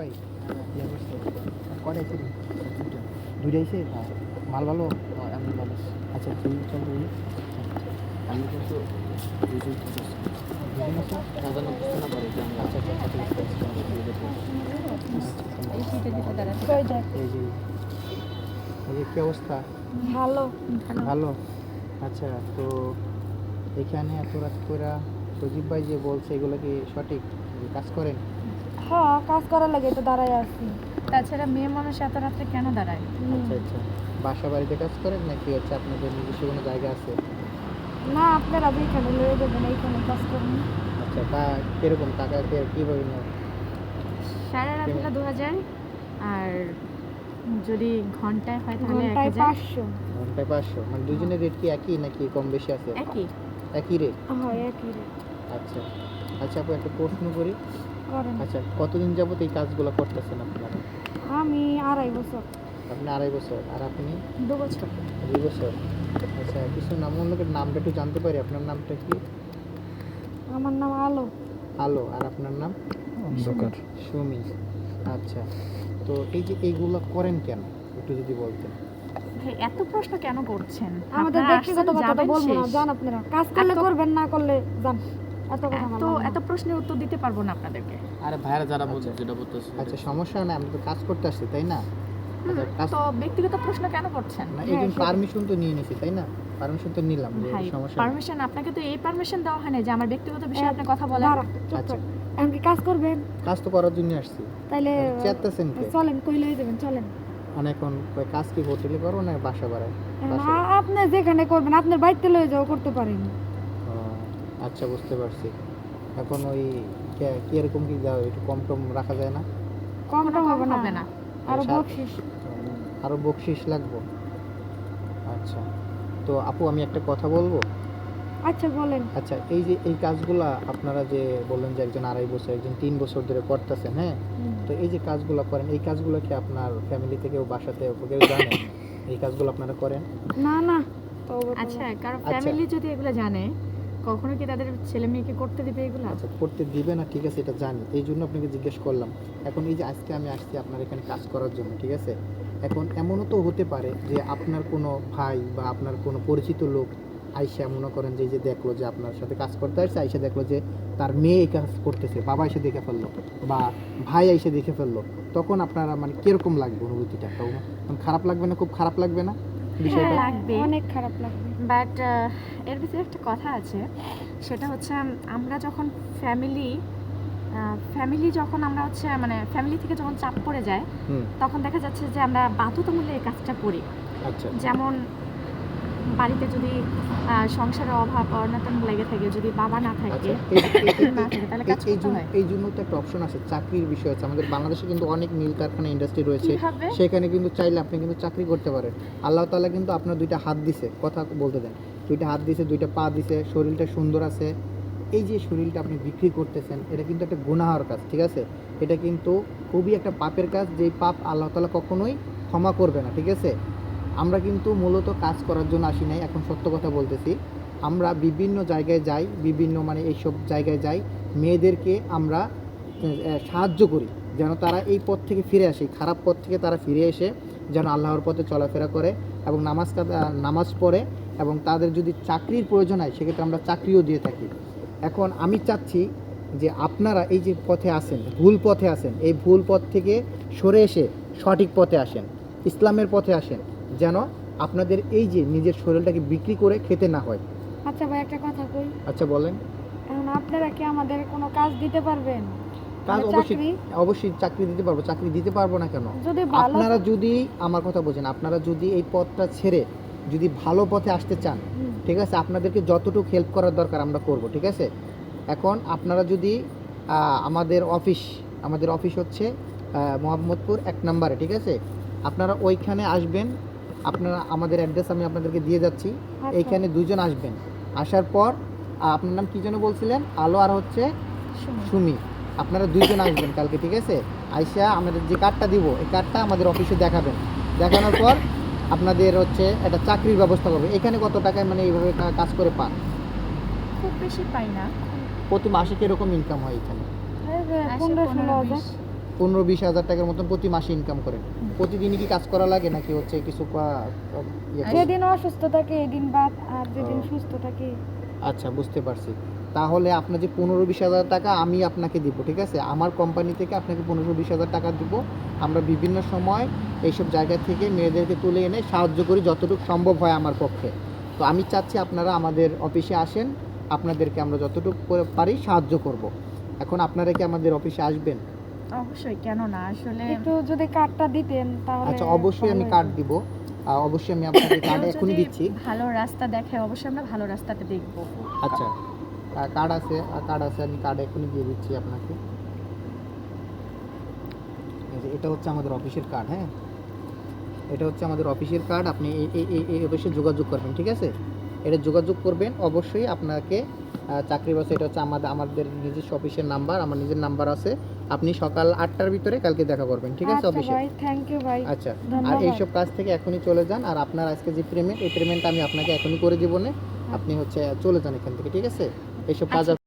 ভাই ইয়ে করছে কটাই ছিল দুইটাই সে মাল ভালো আমি ভালো আচ্ছা তুই চল তুই আমি কিন্তু বুঝুন দুদিন আছে সাধারণ বুঝতে না পারি যে আমরা আচ্ছা আচ্ছা আচ্ছা ঠিক আছে। এই সিটে দিতে দাঁড়াতে এই যে এই যে কি অবস্থা ভালো ভালো আচ্ছা তো এখানে এত রাত করে সজীব ভাই যে বলছে এগুলো কি সঠিক কাজ করেন হ্যাঁ কাজ করার লাগে তো দাঁড়াই আছি। তাছাড়া মেয়ে মানুষ এত রাত্রে কেন দাঁড়ায়? আচ্ছা আচ্ছা। বাসা বাড়িতে কাজ করেন নাকি হচ্ছে আপনাদের নিজস্ব কোনো জায়গা আছে? না আপনারা এইখানে লয়ে দেবেন এইখানে কাজ করুন। আচ্ছা তা কীরকম টাকা কে- কীভাবে নেন? সারা রাত হলো দু হাজার। আর যদি ঘন্টায় হয় তাহলে এক ঘন্টায় হাজার। পাঁচশো। ঘন্টায় পাঁচশো? মানে দুজনের রেট কি একই নাকি কম বেশি আছে? একই। একই রেট হয় একই রে। আচ্ছা। আচ্ছা আপু একটা প্রশ্ন করি। করেন। আচ্ছা কতদিন যাবত এই কাজগুলো করতেছেন আপনারা? আমি আড়াই বছর। আপনি আড়াই বছর আর আপনি? দু বছর। দুই বছর। আচ্ছা কিছু নাম অন্যকে নামটা একটু জানতে পারি আপনার নামটা কি? আমার নাম আলো। আলো আর আপনার নাম? অন্ধকার। সুমি। আচ্ছা তো এই যে এইগুলো করেন কেন? একটু যদি বলতেন। এত প্রশ্ন কেন করছেন? আমাদের ব্যক্তিগত কথা বলব না জান আপনারা। কাজ করলে করবেন না করলে যান। এত এত প্রশ্নের উত্তর দিতে পারব না আপনাদেরকে। আরে ভাইরা যারা বলছে আচ্ছা। যেটা বলতেছে। আচ্ছা সমস্যা নাই আমরা তো কাজ করতে আসছি তাই না? আচ্ছা, তো ব্যক্তিগত প্রশ্ন কেন করছেন? না হ্যাঁ। পারমিশন তো নিয়ে নিছি তাই না? পারমিশন তো নিলাম সমস্যা পারমিশন আপনাকে তো এই পারমিশন দেওয়া হয় না যে আমার ব্যক্তিগত বিষয়ে আপনি কথা বলেন। আচ্ছা। কর কাজ করবেন? কাজ তো করার জন্য আসছি। তাইলে চেতাছেন কে? চলেন কই লয়ে যাবেন চলেন। মানে এখন কই কাজ কি হোটেলে করো না বাসা বাড়ায় আ- আপনি যেখানে করবেন আপনার বাড়িতে লয়ে যাও করতে পারেন। আচ্ছা বুঝতে পারছি। এখন ওই কে- কি এরকম কি দাও একটু কম টম রাখা যায় না? কম টম কম হবে না। হবে না। আরও সার- বকশিস। আরও বকশিস লাগবো? আচ্ছা। তো আপু আমি একটা কথা বলব? আচ্ছা বলেন। আচ্ছা এই যে এই কাজগুলা আপনারা যে বললেন যে একজন আড়াই বছর একজন তিন বছর ধরে করতেছেন হ্যাঁ? তো এই যে কাজগুলো করেন এই কাজগুলো কি আপনার ফ্যামিলি থেকেও বাসাতে কেউ জানে? এই কাজগুলো আপনারা করেন? না না। আচ্ছা কারও আচ্ছা। ফ্যামিলি যদি এগুলো জানে কখনো কি তাদের ছেলে মেয়েকে করতে দিবে এগুলো? আচ্ছা করতে দিবে না ঠিক আছে এটা জানি। এই জন্য আপনাকে জিজ্ঞেস করলাম। এখন এই যে আজকে আমি আসছি আপনার এখানে কাজ করার জন্য ঠিক আছে? এখন এমনও তো হতে পারে যে আপনার কোনো ভাই বা আপনার কোনো পরিচিত লোক আইসা মনে করেন যে এই যে দেখল যে আপনার সাথে কাজ করতে আসছে আইসা দেখল যে তার মেয়ে এই কাজ করতেছে বাবা এসে দেখে ফেলল বা ভাই এসে দেখে ফেলল তখন আপনারা মানে কীরকম লাগবে অনুভূতিটা? তখন খারাপ লাগবে না? খুব খারাপ লাগবে না বিষয়টা? হ্যাঁ, লাগবে। অনেক খারাপ লাগবে। বাট এর ভিতরে একটা কথা আছে। সেটা হচ্ছে আমরা যখন ফ্যামিলি ফ্যামিলি যখন আমরা হচ্ছে মানে ফ্যামিলি থেকে যখন চাপ পড়ে যায় তখন দেখা যাচ্ছে যে আমরা বাধ্যতামূল্যে এই কাজটা করি। আচ্ছা। যেমন বাড়িতে যদি সংসারের অভাব অনটন লেগে থাকে যদি বাবা না থাকে আচ্ছা এই- তাহলে কাজ জন্য এই জন্য তো একটা অপশন আছে চাকরির বিষয় আছে। আমাদের বাংলাদেশে কিন্তু অনেক মিল কারখানা ইন্ডাস্ট্রি রয়েছে। সেখানে কিন্তু চাইলে আপনি কিন্তু চাকরি করতে পারেন। আল্লাহ তাআলা কিন্তু আপনার দুইটা হাত দিছে কথা বলতে দেন। দুইটা হাত দিছে দুইটা পা দিছে শরীরটা সুন্দর আছে। এই যে শরীরটা আপনি বিক্রি করতেছেন এটা কিন্তু একটা গুনাহর কাজ ঠিক আছে? এটা কিন্তু খুবই একটা পাপের কাজ যেই পাপ আল্লাহ তাআলা কখনোই ক্ষমা করবে না ঠিক আছে? আমরা কিন্তু মূলত কাজ করার জন্য আসি নাই, এখন সত্য কথা বলতেছি। আমরা বিভিন্ন জায়গায় যাই, বিভিন্ন মানে এইসব জায়গায় যাই, মেয়েদেরকে আমরা সাহায্য করি, যেন তারা এই পথ থেকে ফিরে আসে খারাপ পথ থেকে তারা ফিরে এসে যেন আল্লাহর পথে চলাফেরা করে এবং নামাজ নামাজ পড়ে এবং তাদের যদি চাকরির প্রয়োজন হয়, সেক্ষেত্রে আমরা চাকরিও দিয়ে থাকি। এখন আমি চাচ্ছি যে আপনারা এই যে পথে আসেন, ভুল পথে আসেন, এই ভুল পথ থেকে সরে এসে সঠিক পথে আসেন, ইসলামের পথে আসেন যেন আপনাদের এই যে নিজের শরীরটাকে বিক্রি করে খেতে না হয়। আচ্ছা ভাই একটা কথা কই। আচ্ছা বলেন। এখন আপনারা কি আমাদের কোনো কাজ দিতে পারবেন? কাজ মানে অবশ্যই? অবশ্যই চাকরি দিতে পারব চাকরি দিতে পারব না কেন? যদি আপনারা যদি আমার কথা বোঝেন আপনারা যদি এই পথটা ছেড়ে যদি ভালো পথে আসতে চান ঠিক আছে? আপনাদেরকে যতটুকু হেল্প করার দরকার আমরা করব ঠিক আছে? এখন আপনারা যদি আমাদের অফিস আমাদের অফিস হচ্ছে মোহাম্মদপুর এক নম্বরে ঠিক আছে? আপনারা ওইখানে আসবেন আপনারা আমাদের অ্যাড্রেস আমি আপনাদেরকে দিয়ে যাচ্ছি। আচ্ছা। এইখানে দুজন আসবেন। আসার পর আপনার নাম কী যেন বলছিলেন? আলো আর হচ্ছে সুমি। আপনারা দুইজন আসবেন কালকে ঠিক আছে? আইসা আমাদের যে কার্ডটা দিব এই কার্ডটা আমাদের অফিসে দেখাবেন। দেখানোর পর আপনাদের হচ্ছে একটা চাকরির ব্যবস্থা করবে। এখানে কত টাকায় মানে এইভাবে কাজ করে পান? খুব বেশি পাই না। প্রতি মাসে কীরকম ইনকাম হয় এখানে? এই যে আসে পনেরো ষোলো হাজার। পনেরো বিশ হাজার টাকার মতন প্রতি মাসে ইনকাম করেন। প্রতিদিনই কি কাজ করা লাগে নাকি হচ্ছে কিছু ইয়ে? যেদিন অসুস্থ থাকে এদিন বাদ আর যেদিন সুস্থ থাকে। আচ্ছা বুঝতে পারছি। তাহলে আপনার যে পনেরো বিশ হাজার টাকা আমি আপনাকে দিব ঠিক আছে? আমার কোম্পানি থেকে আপনাকে পনেরো বিশ হাজার টাকা দিব। আমরা বিভিন্ন সময় এইসব জায়গা থেকে মেয়েদেরকে তুলে এনে সাহায্য করি যতটুকু সম্ভব হয় আমার পক্ষে। তো আমি চাচ্ছি আপনারা আমাদের অফিসে আসেন। আপনাদেরকে আমরা যতটুকু করে পারি সাহায্য করব। এখন আপনারা কি আমাদের অফিসে আসবেন? অবশ্যই কেন না আসলে একটু যদি কার্ডটা দিতেন তাহলে আচ্ছা অবশ্যই আমি কার্ড দিব। অবশ্যই আমি আপনাকে কার্ড এখনই দিচ্ছি। ভালো রাস্তা দেখে অবশ্যই আমরা ভালো রাস্তাতে দেখব। আচ্ছা কার্ড আছে কার্ড আছে আমি কার্ড এখনই দিয়ে দিচ্ছি আপনাকে। এটা হচ্ছে আমাদের অফিসের কার্ড হ্যাঁ? এটা হচ্ছে আমাদের অফিসের কার্ড আপনি এই অফিসে যোগাযোগ করবেন ঠিক আছে? এটা যোগাযোগ করবেন অবশ্যই আপনাকে চাকরি বাস এটা হচ্ছে আমাদের আমাদের নিজস্ব অফিসের নাম্বার আমার নিজের নাম্বার আছে। আপনি সকাল আটটার ভিতরে কালকে দেখা করবেন ঠিক আছে অফিসে থ্যাংক ইউ ভাই। আচ্ছা আর এইসব কাজ থেকে এখনই চলে যান আর আপনার আজকে যে পেমেন্ট এই পেমেন্ট আমি আপনাকে এখনই করে দিব না। আপনি হচ্ছে চলে যান এখান থেকে ঠিক আছে? এইসব কাজ আচ্ছা,